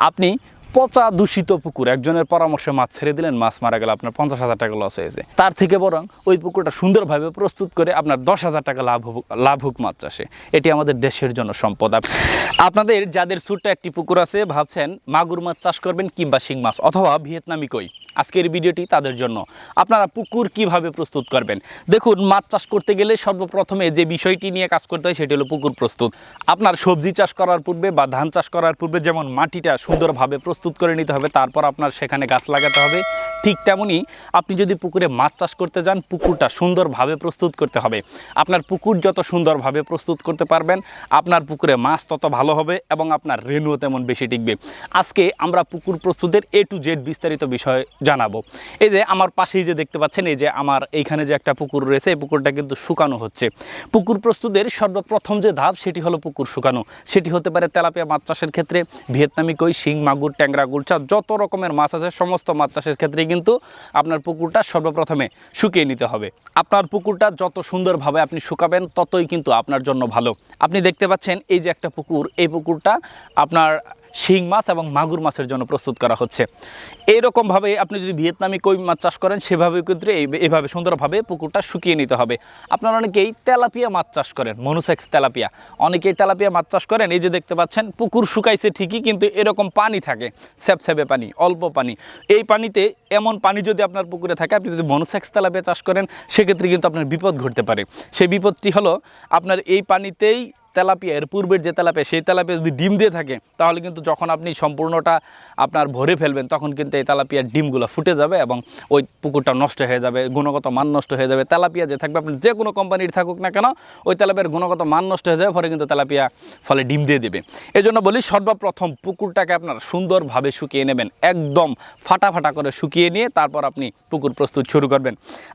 আপনি পচা দূষিত পুকুর, একজনের পরামর্শে মাছ ছেড়ে দিলেন, মাছ মারা গেল, আপনার পঞ্চাশ হাজার টাকা লস হয়েছে। তার থেকে বরং ওই পুকুরটা সুন্দরভাবে প্রস্তুত করে আপনার দশ হাজার টাকা লাভ হোক লাভ হোক মাছ চাষে। এটি আমাদের দেশের জন্য সম্পদ। আপ- আপনাদের যাদের ছোট্ট একটি পুকুর আছে, ভাবছেন মাগুর মাছ চাষ করবেন কিংবা শিং মাছ, অথবা ভিয়েতনামি কই? আজকের ভিডিওটি তাদের জন্য। আপনারা পুকুর কীভাবে প্রস্তুত করবেন? দেখুন, মাছ চাষ করতে গেলে সর্বপ্রথমে যে বিষয়টি নিয়ে কাজ করতে হয় সেটি হলো পুকুর প্রস্তুত। আপনার সবজি চাষ করার পূর্বে বা ধান চাষ করার পূর্বে যেমন মাটিটা সুন্দরভাবে প্রস্তুত করে নিতে হবে, তারপর আপনার সেখানে গাছ লাগাতে হবে। ঠিক তেমনই আপনি যদি পুকুরে মাছ চাষ করতে যান, পুকুরটা সুন্দরভাবে প্রস্তুত করতে হবে। আপনার পুকুর যত সুন্দরভাবে প্রস্তুত করতে পারবেন, আপনার পুকুরে মাছ তত ভালো হবে এবং আপনার রেনুও তেমন বেশি টিকবে। আজকে আমরা পুকুর প্রস্তুতের এ টু জেড বিস্তারিত বিষয় জানাব। এই যে আমার পাশেই যে দেখতে পাচ্ছেন, এই যে আমার এইখানে যে একটা পুকুর রয়েছে, এই পুকুরটা কিন্তু শুকানো হচ্ছে। পুকুর প্রস্তুতের সর্বপ্রথম যে ধাপ, সেটি হলো পুকুর শুকানো। সেটি হতে পারে তেলাপিয়া মাছ চাষের ক্ষেত্রে, ভিয়েতনামি কই, শিং, মাগুর, ট্যাংরা, গুলচা, যত রকমের মাছ আছে, সমস্ত মাছ চাষের ক্ষেত্রে কিন্তু আপনার পুকুরটা সর্বপ্রথমে শুকিয়ে নিতে হবে। আপনার পুকুরটা যত সুন্দরভাবে আপনি শুকাবেন, ততই কিন্তু আপনার জন্য ভালো। আপনি দেখতে পাচ্ছেন এই যে একটা পুকুর, এই পুকুরটা আপনার শিং মাছ এবং মাগুর মাছের জন্য প্রস্তুত করা হচ্ছে। এইরকমভাবে আপনি যদি ভিয়েতনামি কই মাছ চাষ করেন, সেভাবে কিন্তু এই- এইভাবে সুন্দরভাবে পুকুরটা শুকিয়ে নিতে হবে। আপনারা অনেকেই তেলাপিয়া মাছ চাষ করেন, মনুসেক্স তেলাপিয়া। অনেকেই তেলাপিয়া মাছ চাষ করেন, এই যে দেখতে পাচ্ছেন, পুকুর শুকাইছে ঠিকই, কিন্তু এরকম পানি থাকে স্যাপস্যাপে পানি, অল্প পানি। এই পানিতে এমন পানি যদি আপনার পুকুরে থাকে, আপনি যদি মনুসেক্স তেলাপিয়া চাষ করেন, সেক্ষেত্রে কিন্তু আপনার বিপদ ঘটতে পারে। সেই বিপদটি হলো, আপনার এই পানিতেই তেলাপিয়া, এর পূর্বের যে তেলাপিয়া, সেই তেলাপিয়া যদি ডিম দিয়ে থাকে, তাহলে কিন্তু যখন আপনি সম্পূর্ণটা আপনার ভরে ফেলবেন, তখন কিন্তু এই তেলাপিয়ার ডিমগুলো ফুটে যাবে এবং ওই পুকুরটা নষ্ট হয়ে যাবে, গুণগত মান নষ্ট হয়ে যাবে। তেলাপিয়া যে থাকবে আপনার যে কোনো কোম্পানির থাকুক না কেন, ওই তেলাপিয়ার গুণগত মান নষ্ট হয়ে যাবে, ফলে কিন্তু তেলাপিয়া ফলে ডিম দিয়ে দেবে। এই জন্য বলি, সর্বপ্রথম পুকুরটাকে আপনার সুন্দরভাবে শুকিয়ে নেবেন, একদম ফাটা ফাটা করে শুকিয়ে নিয়ে তারপর আপনি পুকুর প্রস্তুত শুরু করবেন।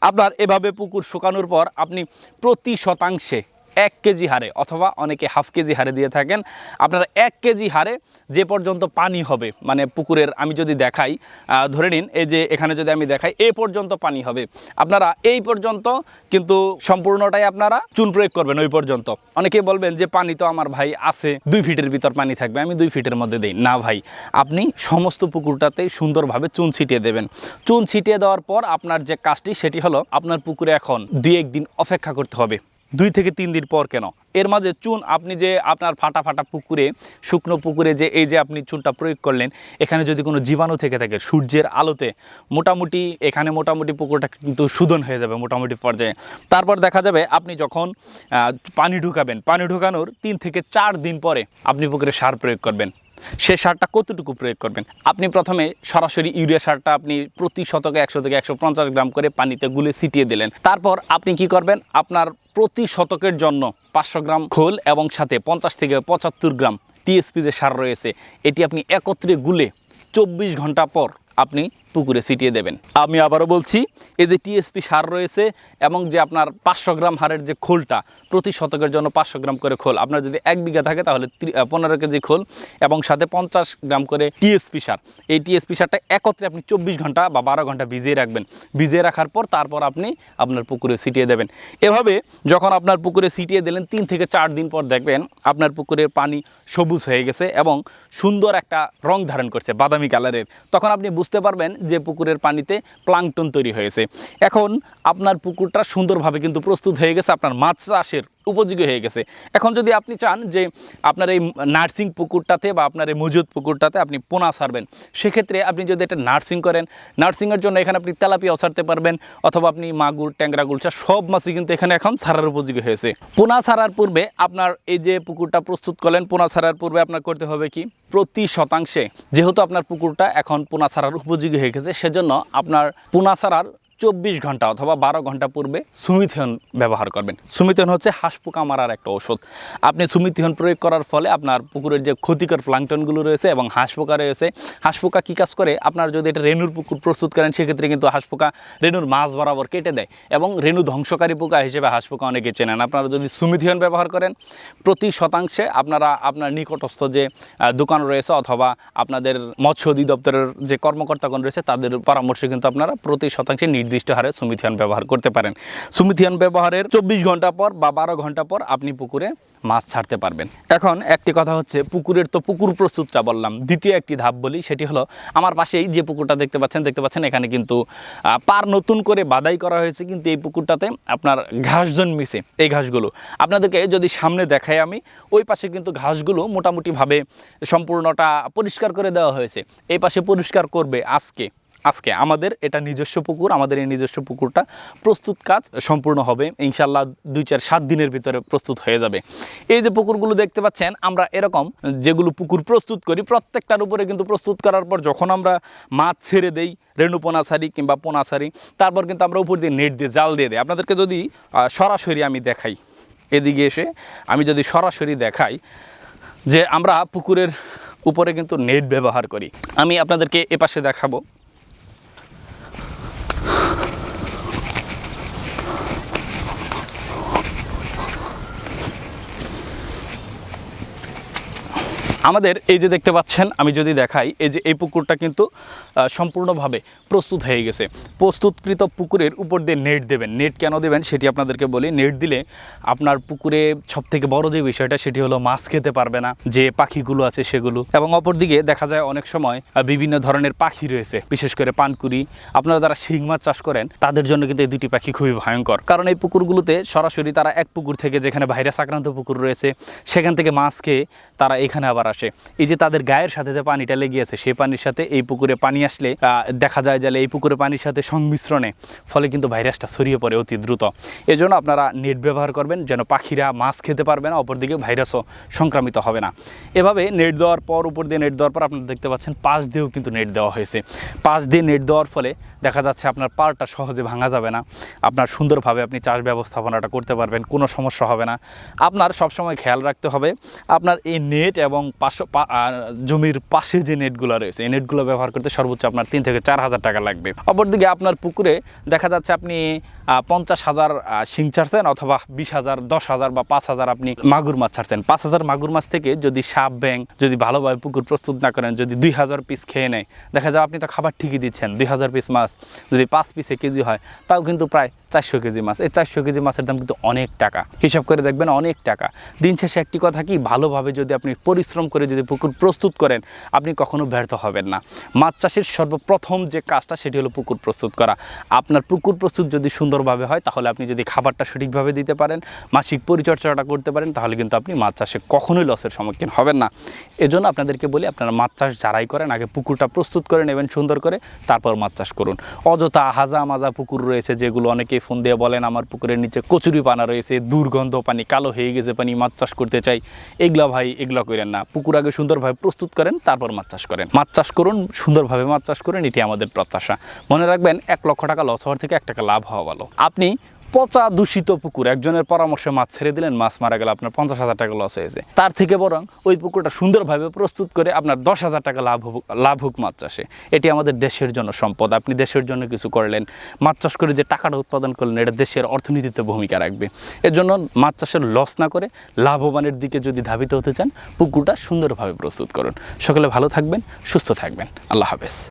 আপনার এভাবে পুকুর শুকানোর পর আপনি প্রতি শতাংশে এক কেজি হারে অথবা অনেকে হাফ কেজি হারে দিয়ে থাকেন। আপনারা এক কেজি হারে যে পর্যন্ত পানি হবে মানে পুকুরের আমি যদি দেখাই ধরে নিন এই যে এখানে যদি আমি দেখাই এই পর্যন্ত পানি হবে। আপনারা এই পর্যন্ত কিন্তু সম্পূর্ণটাই আপনারা চুন প্রয়োগ করবেন ওই পর্যন্ত। অনেকেই বলবেন যে পানি তো আমার ভাই আছে, দুই ফিটের ভিতর পানি থাকবে, আমি দুই ফিটের মধ্যে দিই। না ভাই, আপনি সমস্ত পুকুরটাতেই সুন্দরভাবে চুন ছিটিয়ে দেবেন। চুন ছিটিয়ে দেওয়ার পর আপনার যে কাজটি, সেটি হলো আপনার পুকুরে এখন দুই একদিন অপেক্ষা করতে হবে। দুই থেকে তিন দিন পর কেন? এর মাঝে চুন, আপনি যে আপনার ফাটা ফাটা পুকুরে, শুকনো পুকুরে যে এই যে আপনি চুনটা প্রয়োগ করলেন, এখানে যদি কোনো জীবাণু থেকে থাকে, সূর্যের আলোতে, মোটামুটি এখানে মোটামুটি পুকুরটা কিন্তু শোধন হয়ে যাবে মোটামুটি পর্যায়ে। তারপর দেখা যাবে আপনি যখন পানি ঢুকাবেন, পানি ঢুকানোর তিন থেকে চার দিন পরে আপনি পুকুরে সার প্রয়োগ করবেন। সে সারটা কতটুকু প্রয়োগ করবেন? আপনি প্রথমে সরাসরি ইউরিয়া সারটা আপনি প্রতি শতকে একশো থেকে একশো পঞ্চাশ গ্রাম করে পানিতে গুলে ছিটিয়ে দিলেন। তারপর আপনি কি করবেন? আপনার প্রতি শতকের জন্য পাঁচশো গ্রাম খোল এবং সাথে পঞ্চাশ থেকে পঁচাত্তর গ্রাম টিএসপি যে সার রয়েছে, এটি আপনি একত্রে গুলে চব্বিশ ঘণ্টা পর আপনি পুকুরে ছিটিয়ে দেবেন। আমি আবারও বলছি, এই যে টিএসপি সার রয়েছে এবং যে আপনার পাঁচশো গ্রাম হারের যে খোলটা, প্রতি শতকের জন্য পাঁচশো গ্রাম করে খোল, আপনার যদি এক বিঘা থাকে তাহলে পনেরো কেজি খোল এবং সাথে পঞ্চাশ গ্রাম করে টিএসপি সার। এই টিএসপি সারটা একত্রে আপনি চব্বিশ ঘণ্টা বা বারো ঘণ্টা ভিজিয়ে রাখবেন। ভিজিয়ে রাখার পর তারপর আপনি আপনার পুকুরে ছিটিয়ে দেবেন। এভাবে যখন আপনার পুকুরে ছিটিয়ে দিলেন, তিন থেকে চার দিন পর দেখবেন আপনার পুকুরের পানি সবুজ হয়ে গেছে এবং সুন্দর একটা রং ধারণ করছে, বাদামি কালারের। তখন আপনি বুঝতে পারবেন যে পুকুরের পানিতে প্লাংটন তৈরি হয়েছে। এখন আপনার পুকুরটা সুন্দরভাবে কিন্তু প্রস্তুত হয়ে গেছে। আপনার মাছ চাষের উপযোগী হয়ে গেছে। এখন যদি আপনি চান যে আপনার এই নার্সিং পুকুরটাতে বা আপনার এই মজুদ পুকুরটাতে আপনি পোনা ছাড়বেন সেক্ষেত্রে আপনি যদি এটা নার্সিং করেন, নার্সিংয়ের জন্য এখানে আপনি তেলাপিয়াও ছাড়তে পারবেন অথবা আপনি মাগুর, ট্যাংরা গুলচা সব মাছই কিন্তু এখানে এখন ছাড়ার উপযোগী হয়েছে। পোনা ছাড়ার পূর্বে আপনার এই যে পুকুরটা প্রস্তুত করলেন, পোনা ছাড়ার পূর্বে আপনার করতে হবে কি? প্রতি শতাংশে যেহেতু আপনার পুকুরটা এখন পোনা ছাড়ার উপযোগী হয়ে গেছে, সেজন্য আপনার পোনা ছাড়ার চব্বিশ ঘণ্টা অথবা বারো ঘণ্টা পূর্বে সুমিথিয়ন ব্যবহার করবেন। সুমিথিয়ন হচ্ছে হাঁস পোকা মারার একটা ওষুধ আপনি সুমিথিয়ন প্রয়োগ করার ফলে আপনার পুকুরের যে ক্ষতিকর প্লাংটনগুলো রয়েছে এবং হাঁস পোকা রয়েছে, হাঁস পোকা কী কাজ করে? আপনার যদি এটা রেণুর পুকুর প্রস্তুত করেন, সেক্ষেত্রে কিন্তু হাঁস পোকা রেণুর মাছ বরাবর কেটে দেয় এবং রেণু ধ্বংসকারী পোকা হিসেবে হাঁস পোকা অনেকে চেনেন। আপনারা যদি সুমিথিয়ন ব্যবহার করেন, প্রতি শতাংশে আপনারা আপনার নিকটস্থ যে দোকান রয়েছে অথবা আপনাদের মৎস্য অধিদপ্তরের যে কর্মকর্তাগণ রয়েছে, তাদের পরামর্শে কিন্তু আপনারা প্রতি শতাংশে নির্দিষ্ট হারে সুমিথিয়ান ব্যবহার করতে পারেন। সুমিথিয়ান ব্যবহারের চব্বিশ ঘণ্টা পর বা বারো ঘণ্টা পর আপনি পুকুরে মাছ ছাড়তে পারবেন। এখন একটি কথা হচ্ছে, পুকুরের তো পুকুর প্রস্তুতটা বললাম। দ্বিতীয় একটি ধাপ বলি, সেটি হলো আমার পাশেই যে পুকুরটা দেখতে পাচ্ছেন দেখতে পাচ্ছেন এখানে কিন্তু পার নতুন করে বাদাই করা হয়েছে, কিন্তু এই পুকুরটাতে আপনার ঘাস জন্মিছে, এই ঘাসগুলো। আপনাদেরকে যদি সামনে দেখাই আমি, ওই পাশে কিন্তু ঘাসগুলো মোটামুটিভাবে সম্পূর্ণটা পরিষ্কার করে দেওয়া হয়েছে। এই পাশে পরিষ্কার করবে আজকে। আজকে আমাদের এটা নিজস্ব পুকুর, আমাদের এই নিজস্ব পুকুরটা প্রস্তুত কাজ সম্পূর্ণ হবে। ইনশাল্লাহ দুই চার সাত দিনের ভিতরে প্রস্তুত হয়ে যাবে। এই যে পুকুরগুলো দেখতে পাচ্ছেন, আমরা এরকম যেগুলো পুকুর প্রস্তুত করি, প্রত্যেকটার উপরে কিন্তু প্রস্তুত করার পর যখন আমরা মাছ ছেড়ে দেই, রেণু পোনাসারি কিংবা পোনাসারি তারপর কিন্তু আমরা উপর দিয়ে নেট দিয়ে জাল দিয়ে দিই। আপনাদেরকে যদি সরাসরি আমি দেখাই, এদিকে এসে আমি যদি সরাসরি দেখাই যে আমরা পুকুরের উপরে কিন্তু নেট ব্যবহার করি। আমি আপনাদেরকে এপাশে দেখাবো। আমাদের এই যে দেখতে পাচ্ছেন, আমি যদি দেখাই, এই যে এই পুকুরটা কিন্তু সম্পূর্ণভাবে প্রস্তুত হয়ে গেছে। প্রস্তুতকৃত পুকুরের উপর দিয়ে নেট দেবেন। নেট কেন দেবেন সেটি আপনাদেরকে বলি। নেট দিলে আপনার পুকুরে সব থেকে বড় যে বিষয়টা, সেটি হলো মাছ খেতে পারবে না, যে পাখিগুলো আছে সেগুলো। এবং অপরদিকে দেখা যায় অনেক সময় বিভিন্ন ধরনের পাখি রয়েছে, বিশেষ করে পানকুড়ি। আপনারা যারা শিং মাছ চাষ করেন, তাদের জন্য কিন্তু এই দুটি পাখি খুবই ভয়ঙ্কর। কারণ এই পুকুরগুলোতে সরাসরি তারা এক পুকুর থেকে যেখানে ভাইরাস আক্রান্ত পুকুর রয়েছে, সেখান থেকে মাছ খেয়ে তারা এখানে আবার আসে। এই যে তাদের গায়ের সাথে যে পানিটা লেগে আছে সেই পানির সাথে এই পুকুরে পানি আসলে দেখা যায় যে এই পুকুরে পানির সাথে সংমিশ্রণে, ফলে কিন্তু ভাইরাসটা ছড়িয়ে পড়ে অতি দ্রুত। এজন্য আপনারা নেট ব্যবহার করবেন যেন পাখিরা মাছ খেতে পারবে না, অপরদিকে ভাইরাসও সংক্রামিত হবে না। এভাবে নেট দেওয়ার পর, উপর দিয়ে নেট দেওয়ার পর আপনারা দেখতে পাচ্ছেন, পাশ দিয়েও কিন্তু নেট দেওয়া হয়েছে। পাশ দিয়ে নেট দেওয়ার ফলে দেখা যাচ্ছে আপনার পাড়টা সহজে ভাঙা যাবে না। আপনার সুন্দরভাবে আপনি চাষ ব্যবস্থাপনাটা করতে পারবেন, কোনো সমস্যা হবে না। আপনার সবসময় খেয়াল রাখতে হবে, আপনার এই নেট এবং পাশ পা- জমির পাশে যে নেটগুলো রয়েছে, এই নেটগুলো ব্যবহার করতে সর্বোচ্চ আপনার তিন থেকে চার হাজার টাকা লাগবে। অপরদিকে আপনার পুকুরে দেখা যাচ্ছে আপনি পঞ্চাশ হাজার শিং ছাড়ছেন অথবা বিশ হাজার, দশ হাজার বা পাঁচ হাজার আপনি মাগুর মাছ ছাড়ছেন। পাঁচ হাজার মাগুর মাছ থেকে যদি সাপ ব্যাং যদি ভালোভাবে পুকুর প্রস্তুত না করেন, যদি দুই হাজার পিস খেয়ে নেয়, দেখা যায় আপনি তো খাবার ঠিকই দিচ্ছেন, দুই হাজার পিস মাছ যদি পাঁচ পিসে কেজি হয়, তাও কিন্তু প্রায় চারশো কেজি মাছ। এই চারশো কেজি মাছের দাম কিন্তু অনেক টাকা। হিসাব করে দেখবেন অনেক টাকা। দিন শেষে একটি কথা কি? ভালোভাবে যদি আপনি পরিশ্রম করে যদি পুকুর প্রস্তুত করেন, আপনি কখনো ব্যর্থ হবেন না। মাছ চাষের সর্বপ্রথম যে কাজটা, সেটি হলো পুকুর প্রস্তুত করা। আপনার পুকুর প্রস্তুত যদি সুন্দরভাবে হয়, তাহলে আপনি যদি খাবারটা সঠিকভাবে দিতে পারেন, মাসিক পরিচর্যাটা করতে পারেন, তাহলে কিন্তু আপনি মাছ চাষে কখনোই লসের সম্মুখীন হবেন না। এজন্য আপনাদেরকে বলি, আপনারা মাছ চাষ যারাই করেন, আগে পুকুরটা প্রস্তুত করে নেবেন সুন্দর করে, তারপর মাছ চাষ করুন। অযথা হাজা মাজা পুকুর রয়েছে, যেগুলো অনেকেই ফোন দিয়ে বলেন, আমার পুকুরের নিচে কচুরি পানা রয়েছে, দুর্গন্ধ পানি, কালো হয়ে গেছে পানি, মাছ চাষ করতে চাই। এগুলা ভাই এগুলা করেন না। পুকুর আগে সুন্দরভাবে প্রস্তুত করেন, তারপর মাছ চাষ করেন। মাছ চাষ করুন, সুন্দরভাবে মাছ চাষ করেন, এটি আমাদের প্রত্যাশা। মনে রাখবেন, এক লক্ষ টাকা লস হওয়ার থেকে এক টাকা লাভ হওয়া ভালো। আপনি পচা দূষিত পুকুর। একজনের পরামর্শে মাছ ছেড়ে দিলেন, মাছ মারা গেল, আপনার পঞ্চাশ হাজার টাকা লস হয়েছে। তার থেকে বরং ওই পুকুরটা সুন্দরভাবে প্রস্তুত করে আপনার দশ হাজার টাকা লাভ হোক লাভ হোক মাছ চাষে। এটি আমাদের দেশের জন্য সম্পদ। আপনি দেশের জন্য কিছু করলেন, মাছ চাষ করে যে টাকাটা উৎপাদন করলেন, এটা দেশের অর্থনীতিতে ভূমিকা রাখবে। এর জন্য মাছ চাষের লস না করে লাভবানের দিকে যদি ধাবিত হতে চান, পুকুরটা সুন্দরভাবে প্রস্তুত করুন। সকলে ভালো থাকবেন, সুস্থ থাকবেন। আল্লাহ হাফেজ।